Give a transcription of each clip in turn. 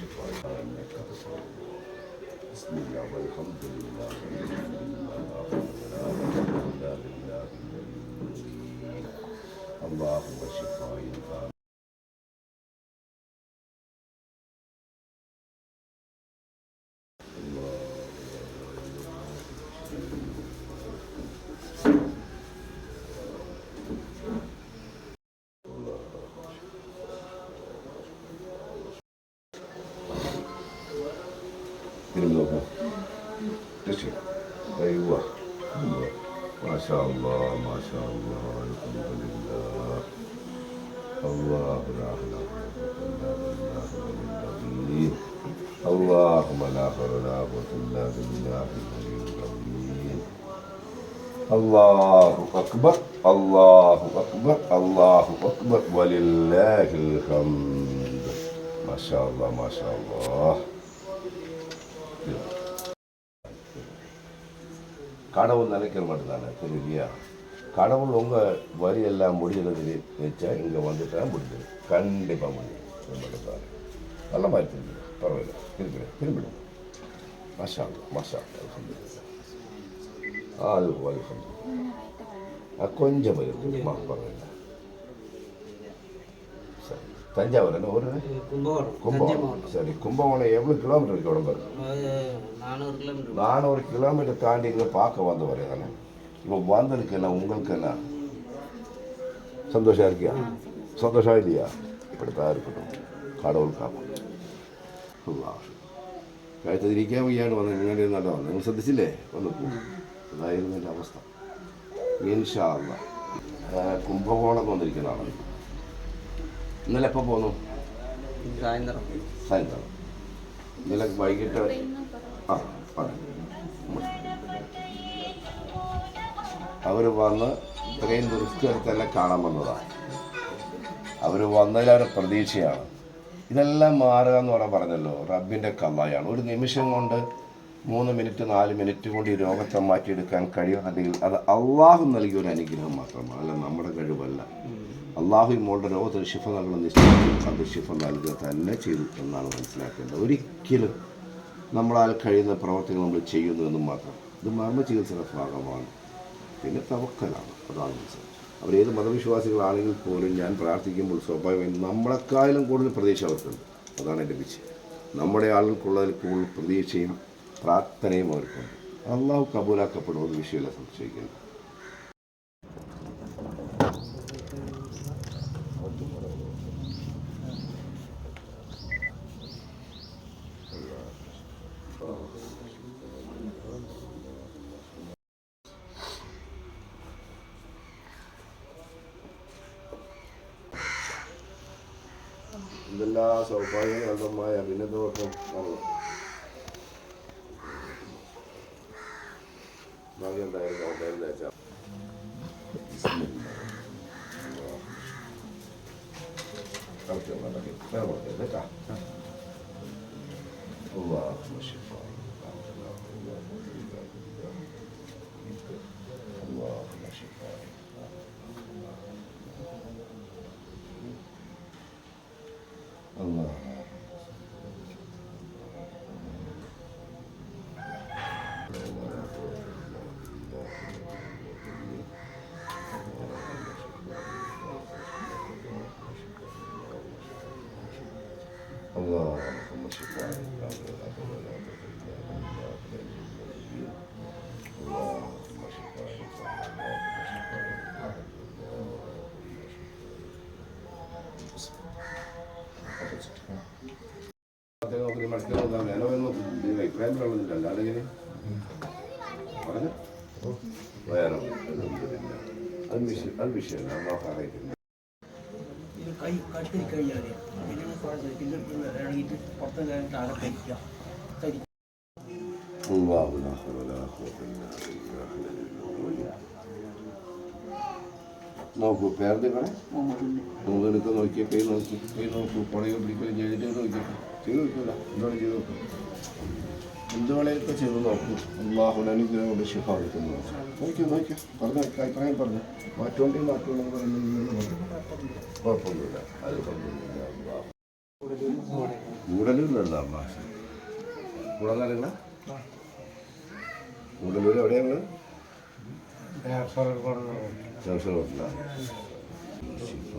şifalarına kapısı. Şifayı تشرب أيوة. ما شاء الله ما شاء الله. الحمد لله الله لا إله إلا الله اللهم لا حول ولا قوة إلا بالله. العلي العظيم الله أكبر. الله أكبر. الله أكبر. ولله الحمد. ما شاء الله ما شاء الله. கடவுள் நினைக்கிற மட்டும் தானே புரியுதியா கடவுள் உங்கள் வரி எல்லாம் முடியலது வச்சா இங்கே வந்துட்டா முடிஞ்சது. கண்டிப்பாக முடியும். நல்ல மாதிரி திரும்பி பரவாயில்ல. திரும்பிடும் திரும்பிடும் மாஷா மாஷா அது அது கொஞ்சம் இருக்குமா பரவாயில்லை. தஞ்சாவூர் என்ன ஊர் கும்பகோணம் தஞ்சை கும்பகோணம் மாவட்டம் சரி கும்பகோணம் எவ்வளோ கிலோமீட்டர் இருக்கு உடம்பு அது நானூறு கிலோமீட்டர் நானூறு கிலோமீட்டர் தாண்டி இங்கே பார்க்க வந்தவர் தானே இப்போ வந்ததுக்கு என்ன உங்களுக்கு என்ன சந்தோஷம் இருக்கியா சந்தோஷம் இல்லையா இப்படித்தான் இருக்கட்டும் கடவுள் കാക്കും കഴുത്തതിരിക്കാൻ വയ്യാണ്ട് വന്ന് നിങ്ങളുടെ നല്ല വന്നു നിങ്ങൾ ശ്രദ്ധിച്ചില്ലേ വന്നു അതായിരുന്നു എൻ്റെ അവസ്ഥ ഇൻഷാ അല്ലാ. ആ, കുംഭകോണം വന്നിരിക്കുന്ന ആളാണ് ഇന്നലെ എപ്പോൾ പോന്നു? സായന്ത്രം. സായന്ത്രം. ഇന്നലെ വൈകിട്ട് ആ അവർ വന്ന് ഇത്രയും റിസ്ക് എടുത്തെന്നെ കാണാൻ വന്നതാണ് അവർ വന്നതിലൊരു പ്രതീക്ഷയാണ്. ഇതെല്ലാം മാറുക എന്ന് പറയാൻ പറഞ്ഞല്ലോ. റബ്ബിന്റെ കള്ളായാണ് ഒരു നിമിഷം കൊണ്ട് മൂന്ന് മിനിറ്റ് നാല് മിനിറ്റ് കൊണ്ട് ഈ രോഗത്തെ മാറ്റിയെടുക്കാൻ കഴിയുമെന്നുണ്ടെങ്കിൽ അത് അള്ളാഹു നൽകിയ ഒരു അനുഗ്രഹം മാത്രമാണ്. അല്ല നമ്മുടെ കഴിവല്ല. അള്ളാഹു മോളുടെ രോഗത്തിന് ശിഫ നൽകണം നിശ്ചയിച്ചു അത് ശിഫ നൽകുക തന്നെ ചെയ്തു എന്നാണ് മനസ്സിലാക്കേണ്ടത്. ഒരിക്കലും നമ്മളാൽ കഴിയുന്ന പ്രവർത്തികൾ നമ്മൾ ചെയ്യുന്നു എന്ന് മാത്രം. ഇത് മർമ്മ ചികിത്സയുടെ ഭാഗമാണ്. പിന്നെ തവക്കലാണ്. അതാണ് മനസ്സിലാക്കുന്നത് അവരേത് മതവിശ്വാസികളാണെങ്കിൽ പോലും ഞാൻ പ്രാർത്ഥിക്കുമ്പോൾ സ്വാഭാവികമായും നമ്മളെക്കാളും കൂടുതൽ പ്രതീക്ഷ അവർക്കുണ്ട്. അതാണ് എന്റെ വിജയം. നമ്മുടെ ആളുകൾക്കുള്ളതിൽ കൂടുതൽ പ്രതീക്ഷയും പ്രാർത്ഥനയും അവർക്കുണ്ട്. അള്ളാഹു കബൂലാക്കപ്പെടുമെന്ന് വിഷയമില്ല സംശയിക്കുന്നു എന്തെല്ലാ സൗഭാഗ്യകരമായ അഭിനന്ദനോടൊപ്പം നമ്മൾ ഭാഗ്യം ഉണ്ടായിരുന്നു ഉണ്ടായിരുന്നു വെച്ചാൽ കളിച്ചു الله اللهم شفاء اللهم شفاء അദ്ദേഹം മനസ്സിലാവുന്ന നിലവെന്നും അഭിപ്രായം പറയുന്നില്ല അല്ലെങ്കിൽ പറഞ്ഞു വേണം അത് വിഷയം അത് വിഷയമല്ല അള്ളാഹ് അറിയിക്കുന്നു ഇത് കൈ കട്ടി കഴിഞ്ഞാൽ പിന്നെ കുഴപ്പമില്ല. പിന്നെ പിന്നെ ഇറങ്ങിയിട്ട് പുറത്ത് കഴിഞ്ഞിട്ട് ആടെ കഴിക്കുക കഴിക്കുക الله لا حول ولا قوة إلا بالله നോക്കൂ പേർന്നുകളെ മുഹമ്മദിൻ്റെ നോക്കി നോക്കിയ കൈ നോക്കി കൈ നോക്കൂ പുറകെ പിടിക്കുകയും ചെയ്തിട്ട് നോക്കി ചെയ്ത് നോക്കില്ല എന്താണ് ചെയ്ത് നോക്കും എന്ത് വേണേലൊക്കെ ചെയ്ത് നോക്കും. അള്ളാഹുൽ അനുഗ്രഹം കൊണ്ട് ശിഫ എടുക്കുന്നു നോക്കി നോക്കി പറഞ്ഞു അഭിപ്രായം പറഞ്ഞു. മാറ്റുകൊണ്ടേ മാറ്റുകൊണ്ടെന്ന് പറയുന്നത് കുഴപ്പമൊന്നുമില്ല. അത് കുഴപ്പമൊന്നുമില്ല. കൂടലൂരിലല്ല ഭാഷ കൂടാനാരുന്ന കൂടലൂർ എവിടെയാണ് കാസർഗോഡ് കാസർഗോഡിലാണ് ശിഫ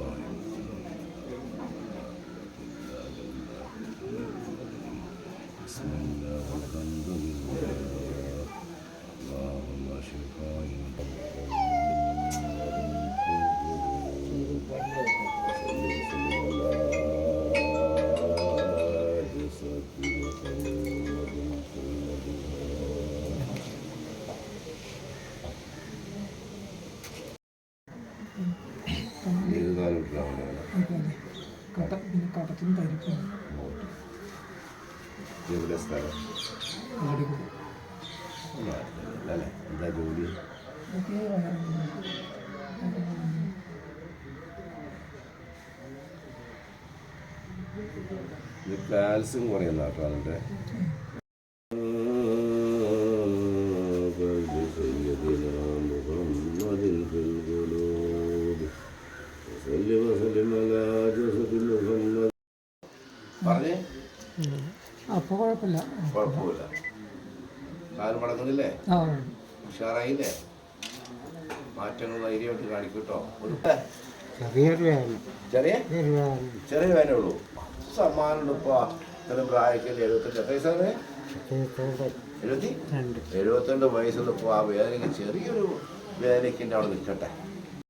കട പിന്നെ കടത്തിന് പരിപ്പാണ് എവിടെ സ്ഥലം. അല്ലേ എന്താ ജോലി? അതൊക്കെ ഇത് കാൽസ്യം കുറയുന്ന കേട്ടോ അതിന്റെ പറഞ്ഞേ? അപ്പോൾ കുഴപ്പമില്ല. കുഴപ്പമില്ല. കാൽ മടങ്ങുന്നില്ലേ? ഉഷാറായില്ലേ? മാറ്റങ്ങൾ ധൈര്യമായിട്ട് കാണിക്കൂട്ടോ ഒരു ചെറിയൊരു വേദന. ചെറിയ? ചെറിയ വേദന. ഉള്ളൂ. ഇത്ര പ്രായത്തിൽ എഴുപത്തഞ്ച് എത്ര വയസ്സാണ് എഴുപത്തി? എഴുപത്തിരണ്ട് വയസ്സുള്ള ഇപ്പോൾ ആ വേദനയ്ക്ക് ചെറിയൊരു വേദനയ്ക്ക് അവിടെ നിൽക്കട്ടെ.